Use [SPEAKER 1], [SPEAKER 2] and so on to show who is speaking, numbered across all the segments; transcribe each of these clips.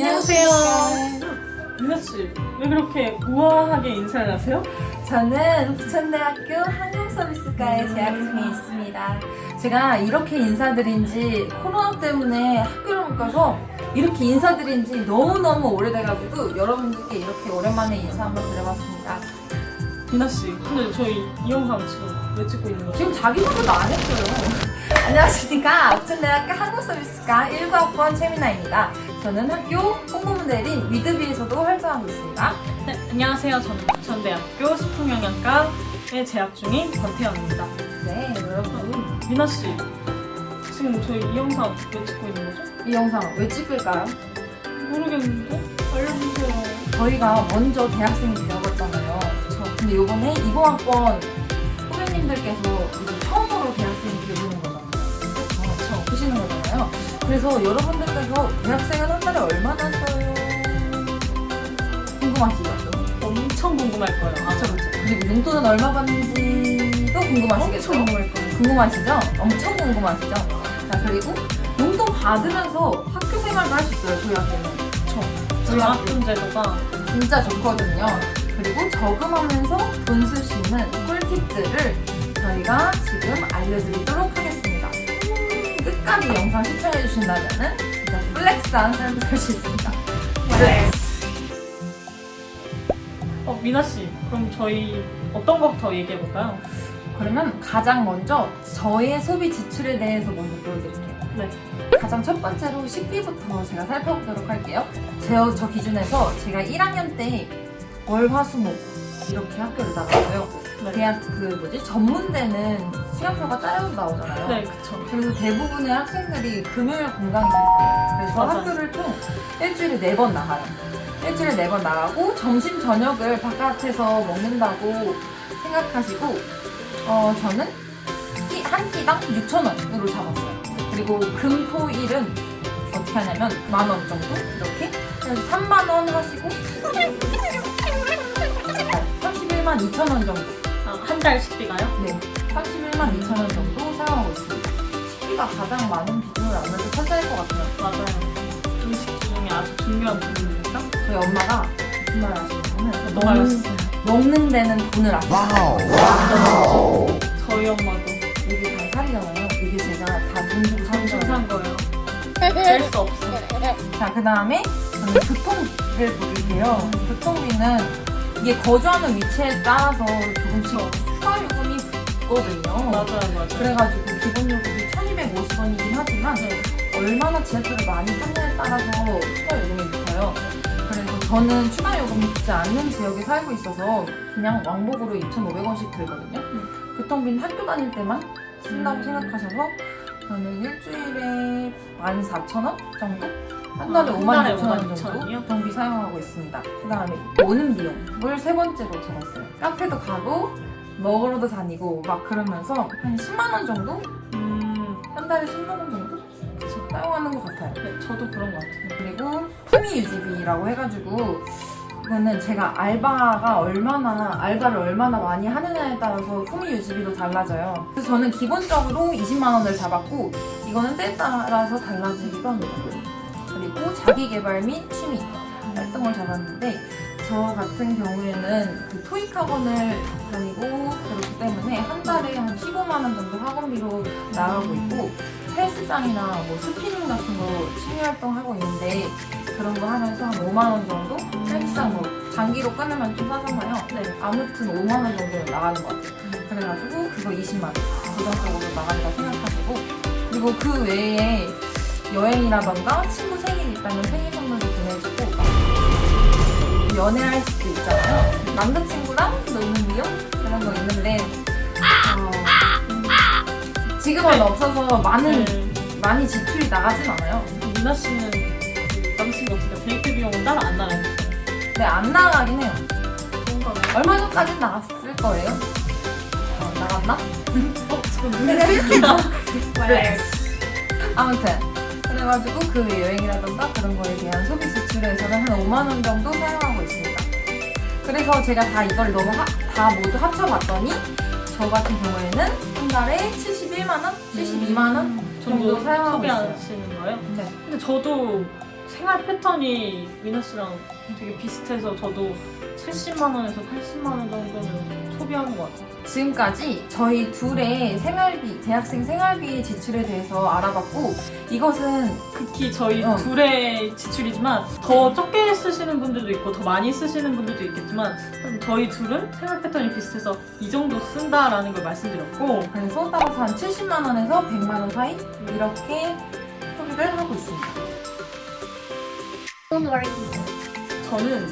[SPEAKER 1] 안녕하세요. 유나 씨, 왜 그렇게 우아하게 인사를 하세요?
[SPEAKER 2] 저는 부천대학교 한국서비스과에 재학 중에 있습니다. 제가 이렇게 인사드린 지 코로나 때문에 학교를 못 가서 이렇게 인사드린 지 너무너무 오래돼가지고 여러분들께 이렇게 오랜만에 인사 한번 드려봤습니다.
[SPEAKER 1] 유나 씨, 근데 저희 이 영상 지금 왜 찍고 있는 거죠?
[SPEAKER 2] 지금 자기 소개도 안 했어요. 안녕하십니까. 부천대학교 한국서비스과 19학번 최민아입니다. 저는 학교 홍보모델인 위드비에서도 활동하고 있습니다.
[SPEAKER 1] 네, 안녕하세요. 저는 부천대학교 식품영양과에 재학 중인 권태영입니다.
[SPEAKER 2] 네, 여러분.
[SPEAKER 1] 유나 씨, 지금 저희 이 영상 왜 찍고 있는 거죠?
[SPEAKER 2] 이 영상 왜 찍을까요?
[SPEAKER 1] 모르겠는데? 알려주세요.
[SPEAKER 2] 저희가 먼저 대학생이 되어봤잖아요. 그쵸? 근데 요번에 20학번 후배님들께서 이제 처음으로 대학생이 되시는 거잖아요. 그쵸? 보시는 거잖아요. 그래서 여러분들께서 대학생은 한 달에 얼마나 써요? 궁금하시죠?
[SPEAKER 1] 엄청 궁금할 거예요. 아,
[SPEAKER 2] 그쵸, 그쵸. 그리고 용돈은 얼마 받는지도 궁금하시겠죠?
[SPEAKER 1] 엄청 궁금할 거예요.
[SPEAKER 2] 궁금하시죠? 엄청 궁금하시죠? 자, 그리고 용돈 받으면서 학교 생활도 할 수 있어요, 저희 학교는.
[SPEAKER 1] 저
[SPEAKER 2] 저희 학교.
[SPEAKER 1] 장학금 제도가
[SPEAKER 2] 진짜 좋거든요. 그리고 저금하면서 돈 쓸 수 있는 꿀팁들을 저희가 지금 알려드리도록 하겠습니다. 음, 끝까지 영상 시청해 주신다면 진짜 플렉스한 삶을 살수 있습니다. 플렉스!
[SPEAKER 1] 어, 미나 씨, 그럼 저희 어떤 것부터 얘기해 볼까요?
[SPEAKER 2] 그러면 가장 먼저 저의 소비 지출에 대해서 먼저 보여드릴게요.
[SPEAKER 1] 네.
[SPEAKER 2] 가장 첫 번째로 식비부터 제가 살펴보도록 할게요. 저, 저 기준에서 제가 1학년 때 월, 화, 수, 목 이렇게 학교를 나갔어요.
[SPEAKER 1] 네.
[SPEAKER 2] 대학 그 뭐지 전문대는 시간표가 짜여서 나오잖아요.
[SPEAKER 1] 네, 그쵸.
[SPEAKER 2] 그래서 대부분의 학생들이 금요일 공강이 될 거예요. 그래서
[SPEAKER 1] 맞아요.
[SPEAKER 2] 학교를 총 일주일에 네 번 나가요. 일주일에 네 번 나가고 점심 저녁을 바깥에서 먹는다고 생각하시고 어 저는 끼- 한 끼당 6천 원으로 잡았어요. 그리고 금, 토, 일은 어떻게 하냐면 만 원 정도 이렇게 그래서 3만 원 하시고 31만 2천 원 정도
[SPEAKER 1] 아, 한 달 식비가요?
[SPEAKER 2] 네, 31만 2천 원 정도 사용하고 있습니다. 식비가 가장 많은 비중을 아무래도 차지할 것 같아요.
[SPEAKER 1] 맞아요. 음식 중에 아주 중요한 부분이니까.
[SPEAKER 2] 저희 엄마가 무슨 말을 하시냐면
[SPEAKER 1] 너무 알았어요.
[SPEAKER 2] 먹는 데는 돈을 아껴요.
[SPEAKER 1] 저희 엄마도
[SPEAKER 2] 이게 다 살이잖아요. 이게 제가 다 돈 주고 산 거예요.
[SPEAKER 1] 산 거예요. 될수 없어.
[SPEAKER 2] 자, 그 다음에 저는 교통비를 보릴게요. 교통비는 이게 거주하는 위치에 따라서 조금씩 추가 요 금이 붙거든요.
[SPEAKER 1] 맞아요, 맞아요.
[SPEAKER 2] 그래가지고 기본 요금이 1250원이긴 하지만
[SPEAKER 1] 네.
[SPEAKER 2] 얼마나 지하철을 많이 탔냐에 따라서 추가 요금이 붙어요. 그래서 저는 추가 요금이 붙지 않는 지역에 살고 있어서 그냥 왕복으로 2,500원씩 들거든요. 교통비는 학교 다닐 때만 쓴다고
[SPEAKER 1] 음.
[SPEAKER 2] 생각하셔서 저는 일주일에 14,000원 정도? 한 달에
[SPEAKER 1] 아, 한
[SPEAKER 2] 5만
[SPEAKER 1] 달에
[SPEAKER 2] 6천
[SPEAKER 1] 원56,000
[SPEAKER 2] 정도? 교통비 사용하고 있습니다. 그 다음에 오는 비용을 세 번째로 적었어요. 카페도 가고 먹으러도 다니고 막 그러면서 한 10만 원 정도?
[SPEAKER 1] 음,
[SPEAKER 2] 한 달에 10만 원 정도? 사용하는 것 같아요.
[SPEAKER 1] 네, 저도 그런 것 같아요.
[SPEAKER 2] 그리고 품위 유지비라고 해가지고 이거는 제가 알바가 얼마나 알바를 얼마나 많이 하느냐에 따라서 품위 유지비도 달라져요. 그래서 저는 기본적으로 20만 원을 잡았고 이거는 때에 따라서 달라지기도 합니다. 그리고 자기 개발 및 취미 활동을 잡았는데 저 같은 경우에는 그 토익 학원을 다니고 그렇기 때문에 한 달에 한 15만 원 정도 학원비로 나가고 있고 헬스장이나 뭐 스피닝 같은 거 취미 활동 하고 있는데 그런 거 하면서 한 5만 원 정도 헬스장 뭐 장기로 끊으면 좀 싸잖아요.
[SPEAKER 1] 네.
[SPEAKER 2] 아무튼 5만 원 정도는 나가는 것 같아요. 그래가지고 그거 20만 원 고정적으로 나간다 생각하시고 그리고 그 외에 여행이라던가 친구 생일 있다면 생일 선물도 보내주고 연애할 수도 있잖아요. 남자친구랑 노는 비용 그런 거 있는데 어, 음, 지금은 없어서 많은
[SPEAKER 1] 네.
[SPEAKER 2] 많이 지출이 나가진 않아요.
[SPEAKER 1] 미나 씨는 그 남친구 없으니까 데이트 비용은 따로 안 나가요.
[SPEAKER 2] 근데 안 나가긴 해요. 얼마 전까진 나갔을 거예요. 어, 나갔나?
[SPEAKER 1] 어, 저
[SPEAKER 2] 네. 아무튼 그래가지고 그외 여행이라던가 그런 거에 대한 소비 지출에서는 한 5만 원 정도 사용하고 있습니다. 그래서 제가 다 이걸 너무 하- 다 모두 합쳐봤더니 저 같은 경우에는 한 달에 71만 원, 72만 원 정도 사용하고 있어요.
[SPEAKER 1] 소비하시는 거예요?
[SPEAKER 2] 네.
[SPEAKER 1] 근데 저도 생활 패턴이 미나 씨랑 되게 비슷해서 저도 70만 원에서 80만 원 정도는 소비하는 것 같아요.
[SPEAKER 2] 지금까지 저희 둘의 생활비, 대학생 생활비 지출에 대해서 알아봤고 이것은
[SPEAKER 1] 극히 저희
[SPEAKER 2] 어.
[SPEAKER 1] 둘의 지출이지만 더 적게 쓰시는 분들도 있고 더 많이 쓰시는 분들도 있겠지만 저희 둘은 생활 패턴이 비슷해서 이 정도 쓴다라는 걸 말씀드렸고
[SPEAKER 2] 그래서 따라서 한 70만 원에서 100만 원 사이 이렇게 소비를 하고 있습니다.
[SPEAKER 1] 저는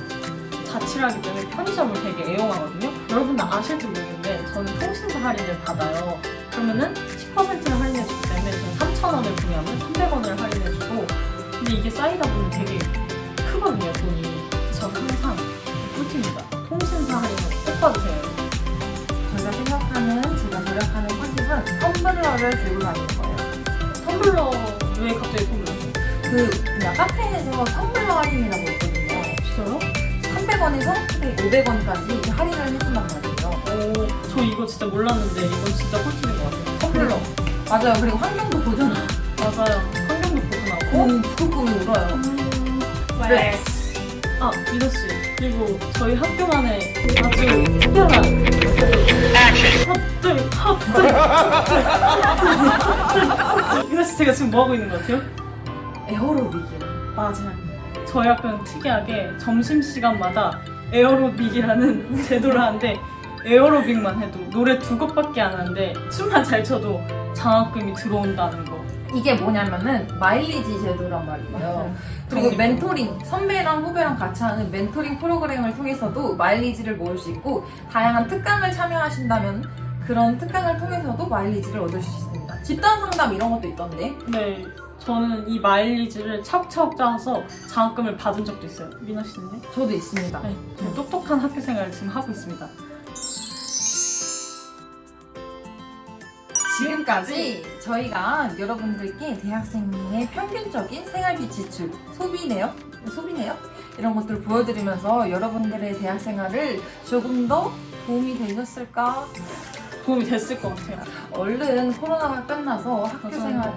[SPEAKER 1] 자취하기 때문에 편의점을 되게 애용하거든요. 여러분들 아실지 모르겠는데 저는 통신사 할인을 받아요. 그러면은 10%를 할인해주기 때문에 저는 3,000원을 구매하면 300원을 할인해주고 근데 이게 쌓이다 보면 되게 크거든요, 돈이. 저 항상 꿀팁입니다. 통신사 할인을 꼭 받으세요.
[SPEAKER 2] 저희가 생각하는, 제가 절약하는 꿀팁은 텀블러를 들고 다니는 거예요.
[SPEAKER 1] 텀블러 왜 갑자기?
[SPEAKER 2] 그 그냥 카페에서 텀블러 할인이라고 있거든요.
[SPEAKER 1] 진짜요?
[SPEAKER 2] 300원에서 500원까지 할인을 해준단 말이에요.
[SPEAKER 1] 오, 저 이거 진짜 몰랐는데 이건 진짜 꿀팁인 것 같아요. 텀블러.
[SPEAKER 2] 맞아요. 그리고 환경도 보존.
[SPEAKER 1] 맞아요. 환경도 보존하고.
[SPEAKER 2] 오, 부끄끔이 울어요.
[SPEAKER 1] 플렉스. 아, 민호 씨. 그리고 저희 학교만의 아주 특별한 핫들, 핫들, 핫들. 민호 씨 제가 지금 뭐 하고 있는 것 같아요?
[SPEAKER 2] 에어로빅이요.
[SPEAKER 1] 맞아요. 저희 학교는 특이하게 점심 시간마다 에어로빅이라는 제도를 하는데 에어로빅만 해도 노래 두 곡밖에 안 하는데 춤만 잘 춰도 장학금이 들어온다는 거.
[SPEAKER 2] 이게 뭐냐면은 마일리지 제도란 말이에요. 그리고
[SPEAKER 1] 그러니까.
[SPEAKER 2] 멘토링, 선배랑 후배랑 같이 하는 멘토링 프로그램을 통해서도 마일리지를 모을 수 있고 다양한 특강을 참여하신다면 그런 특강을 통해서도 마일리지를 얻을 수 있습니다. 집단 상담 이런 것도 있던데.
[SPEAKER 1] 네, 저는 이 마일리지를 차곡차곡 짜서 장학금을 받은 적도 있어요. 민호 씨는요?
[SPEAKER 2] 저도 있습니다.
[SPEAKER 1] 네, 저 똑똑한 학교 생활을 지금 하고 있습니다.
[SPEAKER 2] 지금까지 저희가 여러분들께 대학생의 평균적인 생활비 지출, 소비네요? 소비네요? 이런 것들을 보여드리면서 여러분들의 대학 생활을 조금 더 도움이 되셨을까?
[SPEAKER 1] 도움이 됐을 것 같아요.
[SPEAKER 2] 얼른 코로나가 끝나서 학교
[SPEAKER 1] 맞아요.
[SPEAKER 2] 생활,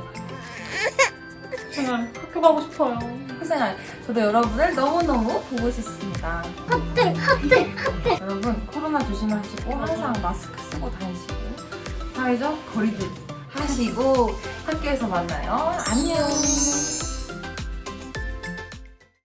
[SPEAKER 1] 생활 학교 가고 싶어요.
[SPEAKER 2] 학교 생활. 저도 여러분을 너무너무 보고 싶습니다.
[SPEAKER 3] 핫들, 핫들.
[SPEAKER 2] 여러분 코로나 조심하시고 항상 마스크 쓰고 다니시고 사회적 거리두기 하시고 학교에서 만나요. 안녕.